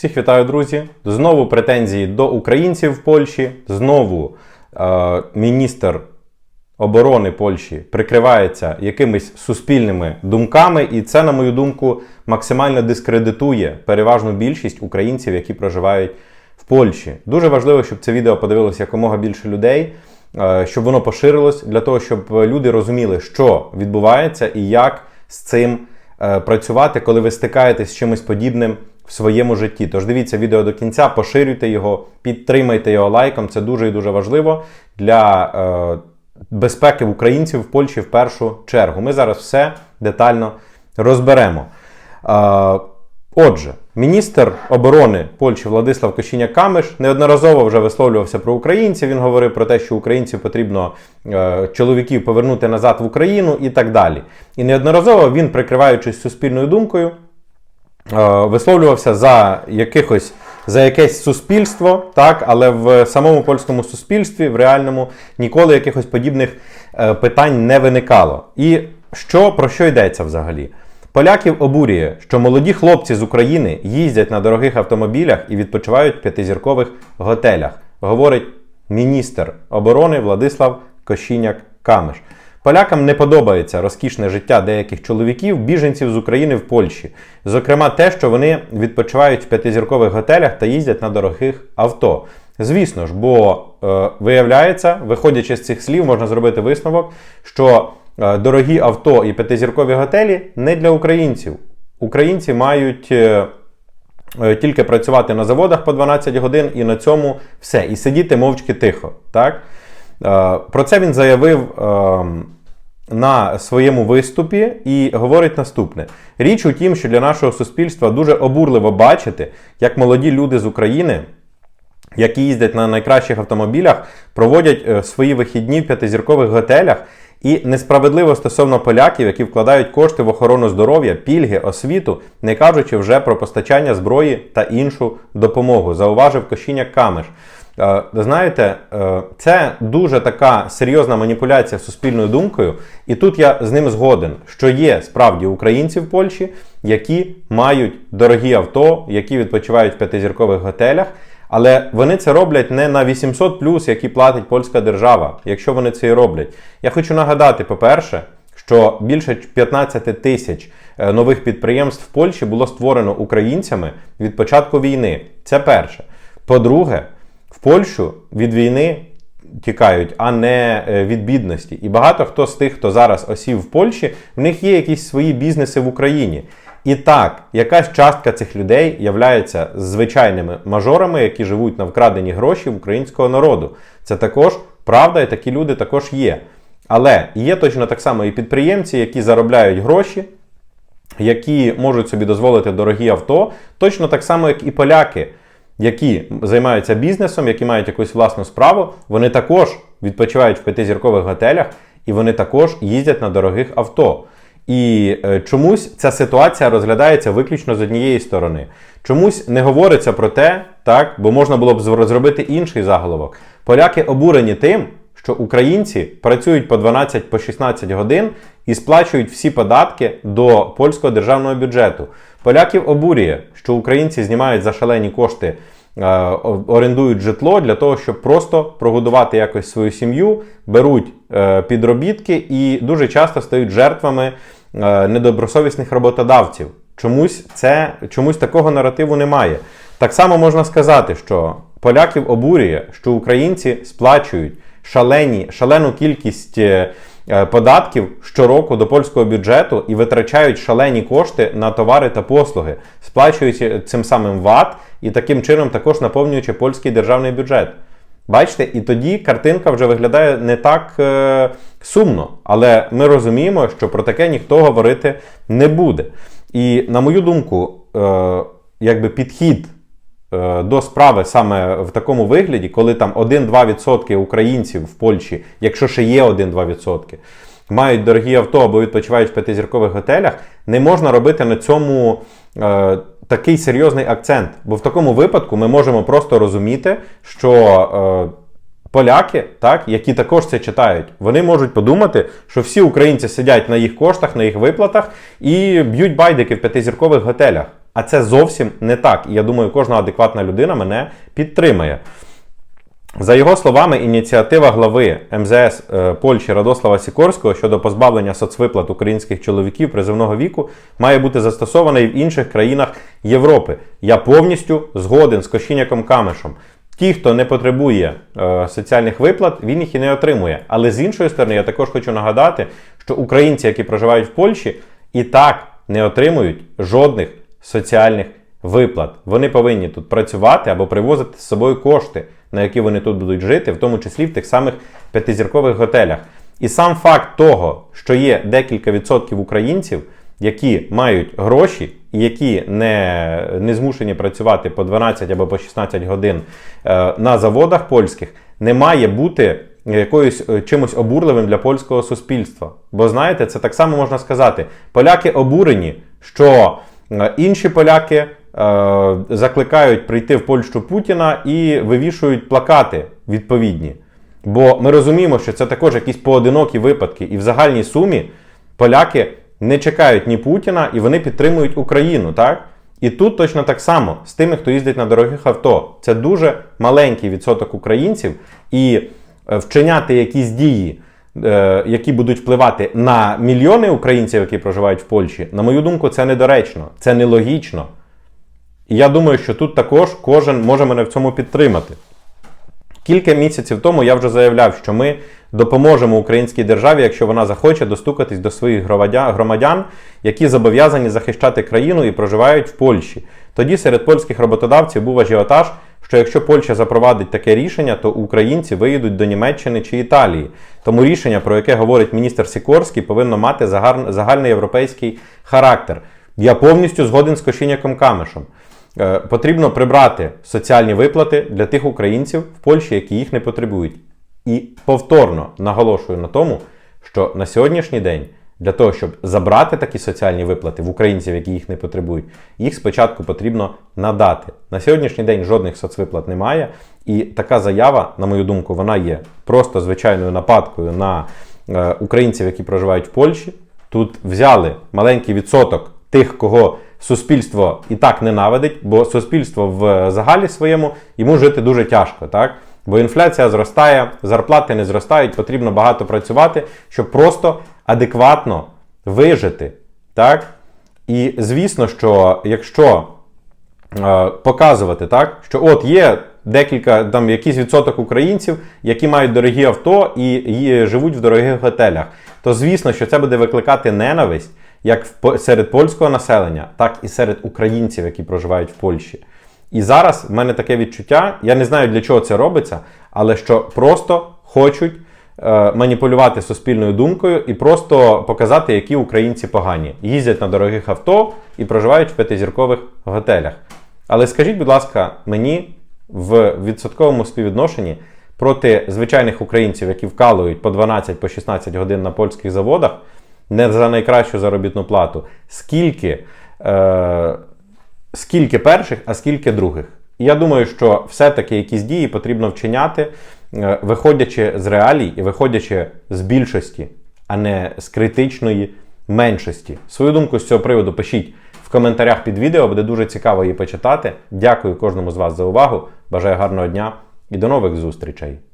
Всіх вітаю, друзі. Знову претензії до українців в Польщі. Знову е, міністр оборони Польщі прикривається якимись суспільними думками, і це, на мою думку, максимально дискредитує переважну більшість українців, які проживають в Польщі. Дуже важливо, щоб це відео подивилося якомога більше людей, е, щоб воно поширилось, для того, щоб люди розуміли, що відбувається і як з цим е, працювати, коли ви стикаєтесь з чимось подібним в своєму житті. Тож дивіться відео до кінця, поширюйте його, підтримайте його лайком. Це дуже і дуже важливо для е, безпеки українців в Польщі в першу чергу. Ми зараз все детально розберемо. Е, Отже, міністр оборони Польщі Владислав Кошіня-Камиш неодноразово вже висловлювався про українців. Він говорив про те, що українців потрібно е, чоловіків повернути назад в Україну і так далі. І неодноразово він, прикриваючись суспільною думкою, висловлювався за якихось. За якесь суспільство, так, але в самому польському суспільстві, в реальному, ніколи якихось подібних е, питань не виникало. І що про що йдеться взагалі? Поляків обурює, що молоді хлопці з України їздять на дорогих автомобілях і відпочивають в п'ятизіркових готелях, говорить міністр оборони Владислав Кощіняк-Камиш. Полякам не подобається розкішне життя деяких чоловіків, біженців з України в Польщі. Зокрема, те, що вони відпочивають в п'ятизіркових готелях та їздять на дорогих авто. Звісно ж, бо е, виявляється, виходячи з цих слів, можна зробити висновок, що е, дорогі авто і п'ятизіркові готелі не для українців. Українці мають. Е, е, тільки працювати на заводах по 12 годин і на цьому все. І сидіти мовчки тихо. Так? Е, Про це він заявив е, на своєму виступі і говорить наступне: річ у тім, що для нашого суспільства дуже обурливо бачити, як молоді люди з України. Які їздять на найкращих автомобілях, проводять е, свої вихідні в п'ятизіркових готелях, і несправедливо стосовно поляків, які вкладають кошти в охорону здоров'я, пільги, освіту, не кажучи вже про постачання зброї та іншу допомогу, зауважив Кощіняк Камеш. Е, Знаєте, е, це дуже така серйозна маніпуляція суспільною думкою, і тут я з ним згоден, що є справді українці в Польщі, які мають дорогі авто, які відпочивають в п'ятизіркових готелях. Але вони це роблять не на 800 плюс, які платить польська держава, якщо вони це і роблять. Я хочу нагадати, по-перше, що більше 15 тисяч е, нових підприємств в Польщі було створено українцями від початку війни. Це перше. По-друге, в Польщу від війни тікають, а не е, від бідності. І багато хто з тих, хто зараз осів в Польщі, в них є якісь свої бізнеси в Україні. І так, якась частка цих людей являється звичайними мажорами, які живуть на вкрадені гроші в українського народу. Це також правда, і такі люди також є. Але є точно так само і підприємці, які заробляють гроші, які можуть собі дозволити дорогі авто, точно так само, як і поляки, які займаються бізнесом, які мають якусь власну справу, вони також відпочивають в п'ятизіркових готелях і вони також їздять на дорогих авто. І е, чомусь ця ситуація розглядається виключно з однієї сторони. Чомусь не говориться про те, так, бо можна було б зробити інший заголовок. Поляки обурені тим, що українці працюють по 12 по 16 годин і сплачують всі податки до польського державного бюджету. Поляків обурює, що українці знімають за шалені кошти. Е, Орендують житло для того, щоб просто прогодувати якось свою сім'ю, беруть е, підробітки і дуже часто стають жертвами е, недобросовісних роботодавців. Чомусь це чомусь такого наративу немає. Так само можна сказати, що поляків обурює, що українці сплачують шалені, шалену кількість податків щороку до польського бюджету і витрачають шалені кошти на товари та послуги, сплачуючи цим самим ВАТ і таким чином також наповнюючи польський державний бюджет. Бачите, і тоді картинка вже виглядає не так е, сумно, але ми розуміємо, що про таке ніхто говорити не буде. І на мою думку, е, якби підхід е, до справи саме в такому вигляді, коли там 1-2% українців в Польщі, якщо ще є 1-2%, мають дорогі авто або відпочивають в п'ятизіркових готелях, не можна робити на цьому е, такий серйозний акцент. Бо в такому випадку ми можемо просто розуміти, що. Е, Поляки, так, які також це читають, вони можуть подумати, що всі українці сидять на їх коштах, на їх виплатах і б'ють байдики в п'ятизіркових готелях. А це зовсім не так. І я думаю, кожна адекватна людина мене підтримає. За його словами, ініціатива глави МЗС е, Польщі Радослава Сікорського щодо позбавлення соцвиплат українських чоловіків призовного віку має бути застосована і в інших країнах Європи. Я повністю згоден з Кощіняком Камешем. Ті, хто не потребує е, соціальних виплат, він їх і не отримує. Але з іншої сторони, я також хочу нагадати, що українці, які проживають в Польщі, і так не отримують жодних соціальних виплат. Вони повинні тут працювати або привозити з собою кошти, на які вони тут будуть жити, в тому числі в тих самих п'ятизіркових готелях. І сам факт того, що є декілька відсотків українців, які мають гроші і які не, не змушені працювати по 12 або по 16 годин е, на заводах польських, не має бути якоюсь е, чимось обурливим для польського суспільства. Бо знаєте, це так само можна сказати. Поляки обурені, що е, інші поляки е, закликають прийти в Польщу Путіна і вивішують плакати відповідні. Бо ми розуміємо, що це також якісь поодинокі випадки, і в загальній сумі поляки не чекають ні Путіна і вони підтримують Україну, так? І тут точно так само з тими, хто їздить на дорогих авто. Це дуже маленький відсоток українців, і е, вчиняти якісь дії, е, які будуть впливати на мільйони українців, які проживають в Польщі, на мою думку, це недоречно, це нелогічно. І я думаю, що тут також кожен може мене в цьому підтримати. Кілька місяців тому я вже заявляв, що ми допоможемо українській державі, якщо вона захоче достукатись до своїх громадян, громадян, які зобов'язані захищати країну і проживають в Польщі. Тоді серед польських роботодавців був ажіотаж, що якщо Польща запровадить таке рішення, то українці виїдуть до Німеччини чи Італії. Тому рішення, про яке говорить міністр Сікорський, повинно мати загар- загальний європейський характер. Я повністю згоден з Кошіняком Камешем. Е, Потрібно прибрати соціальні виплати для тих українців в Польщі, які їх не потребують. І повторно наголошую на тому, що на сьогоднішній день для того, щоб забрати такі соціальні виплати в українців, які їх не потребують, їх спочатку потрібно надати. На сьогоднішній день жодних соцвиплат немає, і така заява, на мою думку, вона є просто звичайною нападкою на е, українців, які проживають в Польщі. Тут взяли маленький відсоток тих, кого суспільство і так ненавидить, бо суспільство в загалі своєму йому жити дуже тяжко, так? Бо інфляція зростає, зарплати не зростають, потрібно багато працювати, щоб просто адекватно вижити. Так? І звісно, що якщо е, показувати, так, що от є декілька, там якийсь відсоток українців, які мають дорогі авто і, і живуть в дорогих готелях, то звісно, що це буде викликати ненависть як в серед польського населення, так і серед українців, які проживають в Польщі. І зараз в мене таке відчуття, я не знаю для чого це робиться, але що просто хочуть е, маніпулювати суспільною думкою і просто показати, які українці погані. Їздять на дорогих авто і проживають в п'ятизіркових готелях. Але скажіть, будь ласка, мені в відсотковому співвідношенні проти звичайних українців, які вкалують по 12 по 16 годин на польських заводах, не за найкращу заробітну плату, скільки, е, скільки перших, а скільки других. І я думаю, що все-таки якісь дії потрібно вчиняти, е, виходячи з реалій і виходячи з більшості, а не з критичної меншості. Свою думку з цього приводу пишіть в коментарях під відео, буде дуже цікаво її почитати. Дякую кожному з вас за увагу. Бажаю гарного дня і до нових зустрічей!